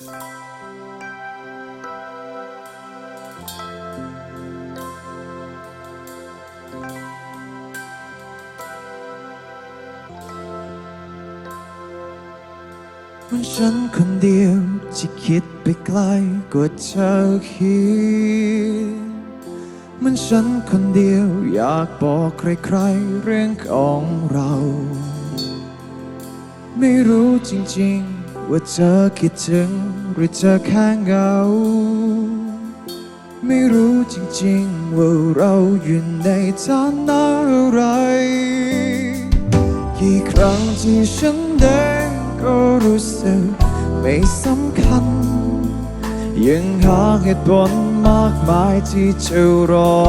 มันฉันคนเดียวที่คิดไปไกลกว่าเธอคิด มันฉันคนเดียวอยากบอกใครๆเรื่องของเรา ไม่รู้จริงๆ ว่าเธอคิดถึงหรือเธอแค่เหงา ไม่รู้จริงๆ ว่าเราอยู่ในฐานะอะไร กี่ครั้งที่ฉันเดินก็รู้สึกไม่สำคัญ ยังหาเหตุผลมากมายที่จะรอ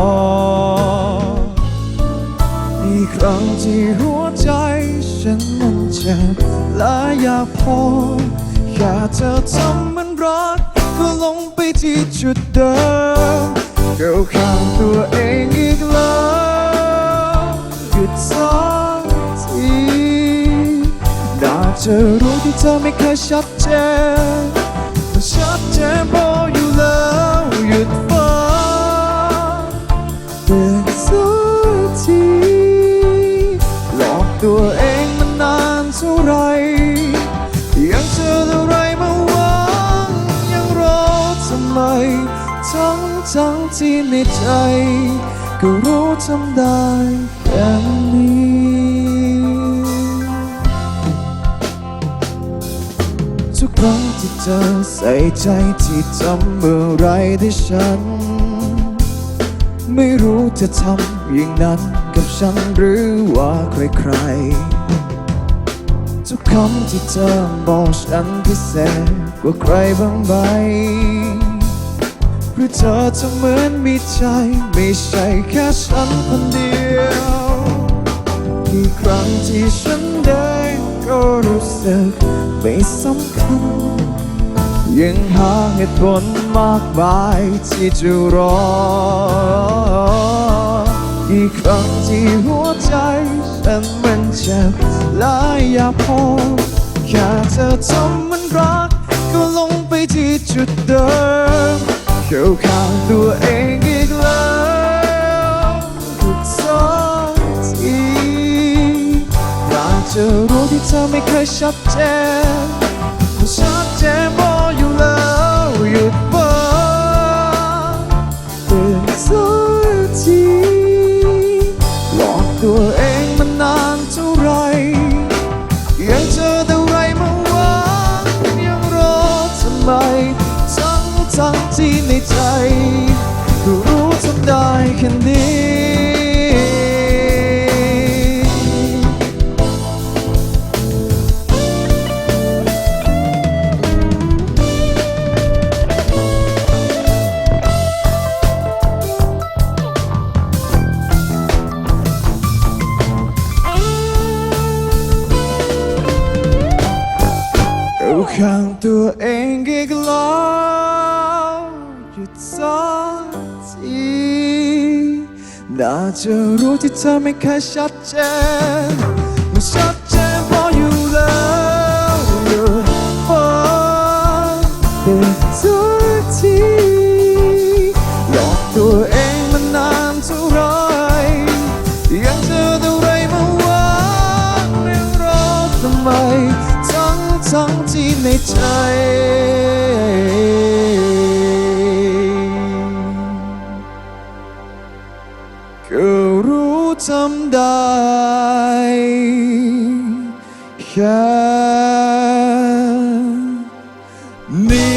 อีกครั้งที่หัวใจ ฉันมันเจ็บและอยากพอแค่เธอทำมันรักก็ลงไปที่จุดเดิมเก้าข้างตัวเองอีกแล้วหยุดสักทีน่าจะรู้ที่เธอไม่เคยชัดเจนมันชัดเจนพออยู่แล้วหยุดำไม ทั้งทั้งที่ในใจ ก็รู้ทำได้แค่นี้ทุกครั้งที่เธอใส่ใจที่ทำเมื่อไรที่ฉัน ไม่รู้จะทำอย่างนั้นกับฉันหรือว่าใครๆ ทุกคำที่เธอบอกฉันพิเศษกว่าใครบ้างไหม รือเธอจะเหมือนมีใจ ไม่ใช่แค่ฉันคนเดียวกี่ครั้งที่ฉันได้ก็รู้สึกไม่สำคัญยังหาเหตุผลมากมายที่จะรออีกครั้งที่หัวใจฉันมันเจ็บและอยากพอแค่เธอทำมันรัก ก็ลงไปที่จุดเดิม เข้าข้างตัวเองอีกแล้วทุกสักทีอยากจะรู้ที่เธอไม่เคยชัดเจนชัดเจน ข้างตัวเองอีกแล้วหยุดสักทีน่าจะรู้ที่เธอไม่เคยชัดเจนมัน ใจ ก็รู้ทำได้ แค่นี้